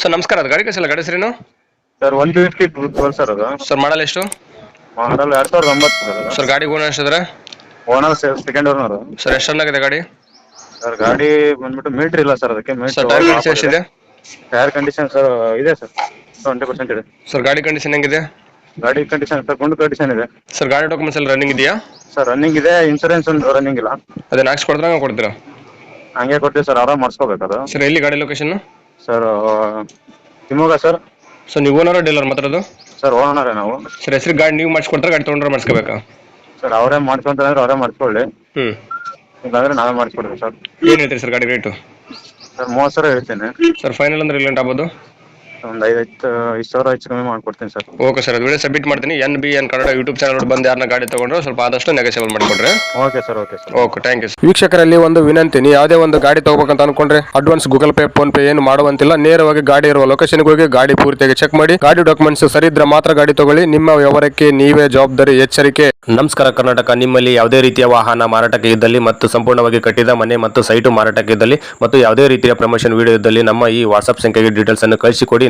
Sir ನಮಸ್ಕಾರ. ಅದು ಗಾಡಿ ಕಳಿಸಲ್ಲ. ಗಾಡಿ ಸರಿನು ಸರ್ ಒನ್ ಫಿಫ್ಟಿ ಸರ್ ಅದು. ಸರ್ ಮಾಡಲ್ ಎಷ್ಟು? ಮಾಡಲ್ ಎರಡು ಸಾವಿರದ ಒಂಬತ್ತು ಸರ್ ಗಾಡಿ ಓನರ್ ಎಷ್ಟಿದ್ರೆ? ಓನರ್ ಸೆಕೆಂಡ್ ಓನರ್ ಸರ್ ಎಷ್ಟು ಆಗಿದೆ ಗಾಡಿ? ಸರ್ ಗಾಡಿ ಬಂದ್ಬಿಟ್ಟು ಮೀಟ್ರ್ ಇಲ್ಲ ಸರ್ ಅದಕ್ಕೆ ಸರ್ ಟೈರ್ ಕಂಡೀಷನ್ ಎಷ್ಟಿದೆ? ಟೈರ್ ಕಂಡೀಷನ್ ಸರ್ ಇದೆ ಸರ್. ಟ್ವೆಂಟಿ ಪರ್ಸೆಂಟ್ ಇದೆ. ಸರ್ ಗಾಡಿ ಕಂಡೀಷನ್ ಹೆಂಗಿದೆ? ಗಾಡಿ ಕಂಡೀಷನ್ ಸರ್ ಗುಂಡು ಕಂಡೀಷನ್ ಇದೆ. ಸರ್ ಗಾಡಿ ಡಾಕ್ಯುಮೆಂಟ್ಸ್ ಎಲ್ಲ ರನ್ನಿಂಗ್ ಇದೆಯಾ? ಸರ್ ರನ್ನಿಂಗ್ ಇದೆ ಇನ್ಸೂರೆನ್ಸ್ ಒಂದು ರನ್ನಿಂಗ್ ಇಲ್ಲ. ಅದನ್ನ ಹಂಗೆ ಕೊಡ್ತೀರಾ? ಹಂಗೆ ಕೊಡ್ತೀವಿ ಸರ್ ಆರಾಮ್ ಮಾಡಿಸ್ಕೋಬೇಕು ಅದು. ಸರ್ ಎಲ್ಲಿ ಗಾಡಿ location sir Shivamogga sir sir ನೀವು ಓನರ್ ಡೀಲರ್ ಮಾತಾಡೋದು ಸರ್ ಓನರೇ ನಾವು. ಸರ್ ಹೆಸರು ಗಾಡಿ ನೀವು ಮಾಡಿಸ್ಕೊಡ್ತಾರೆ ಗಾಡಿ ತೊಗೊಂಡ್ರೆ ಮಾಡಿಸ್ಕೋಬೇಕಾ? ಸರ್ ಅವರೇ ಮಾಡ್ಕೊಂತಂದ್ರೆ ಅವರೇ ಮಾಡಿಸ್ಕೊಳ್ಳಿ. ಹ್ಮ್. ಇಲ್ಲಾಂದ್ರೆ ನಾವೇ ಮಾಡಿಸ್ಕೊಡ್ತೀವಿ ಸರ್ ಏನು ಹೇಳ್ತೀರಿ ಸರ್ ಗಾಡಿ ರೇಟು? ಸರ್ ಮೂವತ್ತು ಸಾವಿರ ಹೇಳ್ತೀನಿ. ಸರ್ ಫೈನಲ್ ಅಂದ್ರೆ ಎಲ್ಲಿ ಆಗ್ಬೋದು? ಒಂದು ಐದು ಐದು ಐದು ಸಾವಿರ ಹೆಚ್ಚು ಕಮ್ಮಿ ಮಾಡ್ಕೊಡ್ತೀನಿ ಸರ್. ಓಕೆ ಸರ್ ಅದು ವಿಡಿಯೋ ಸಬ್ಮಿಟ್ ಮಾಡ್ತೀನಿ. N B N Kannada YouTube channel ಬಂದು ಯಾರನ್ನ ಗಾಡಿ ತೊಗೊಂಡ್ರೆ ಸ್ವಲ್ಪ ಆದಷ್ಟು ನೆಗೋಸಿಯಬಲ್ ಮಾಡಿಕೊಡ್ರಿ. Okay sir okay sir. Okay thank you ವೀಕ್ಷಕರಲ್ಲಿ ಒಂದು ವಿನಂತಿ ನೀವು ಯಾವುದೇ ಒಂದು ಗಾಡಿ ತಗೋಬೇಕಂತ ಅನ್ಕೊಂಡ್ರೆ advance Google pay PhonePe ಏನು ಮಾಡುವಂತಿಲ್ಲ. ನೇರವಾಗಿ ಗಾಡಿ ಇರುವ ಲೊಕೇಶನ್ ಹೋಗಿ ಗಾಡಿ ಪೂರ್ತಿಯಾಗಿ ಚೆಕ್ ಮಾಡಿ. ಗಾಡಿ ಡಾಕ್ಯುಮೆಂಟ್ಸ್ ಸರಿ ಇದ್ರೆ ಮಾತ್ರ ಗಾಡಿ ತಗೊಳ್ಳಿ. ನಿಮ್ಮ ವ್ಯವಹಾರಕ್ಕೆ ನೀವೇ ಜವಾಬ್ದಾರಿ ಎಚ್ಚರಿಕೆ. ನಮಸ್ಕಾರ ಕರ್ನಾಟಕ. ನಿಮ್ಮಲ್ಲಿ ಯಾವುದೇ ರೀತಿಯ ವಾಹನ ಮಾರಾಟಕ್ಕೆ ಇದ್ದಲ್ಲಿ ಮತ್ತು ಸಂಪೂರ್ಣವಾಗಿ ಕಟ್ಟಿದ ಮನೆ ಮತ್ತು ಸೈಟು ಮಾರಾಟಕ್ಕೆ ಇದ್ದಲ್ಲಿ ಮತ್ತು ಯಾವುದೇ ರೀತಿಯ ಪ್ರಮೋಷನ್ ವಿಡಿಯೋ ಇದ್ದಲ್ಲಿ ನಮ್ಮ ಈ ವಾಟ್ಸ್ಆಪ್ ಸಂಖ್ಯೆಗೆ ಡೀಟೇಲ್ಸ್ ಅನ್ನು ಕಳಿಸಿಕೊಡಿ.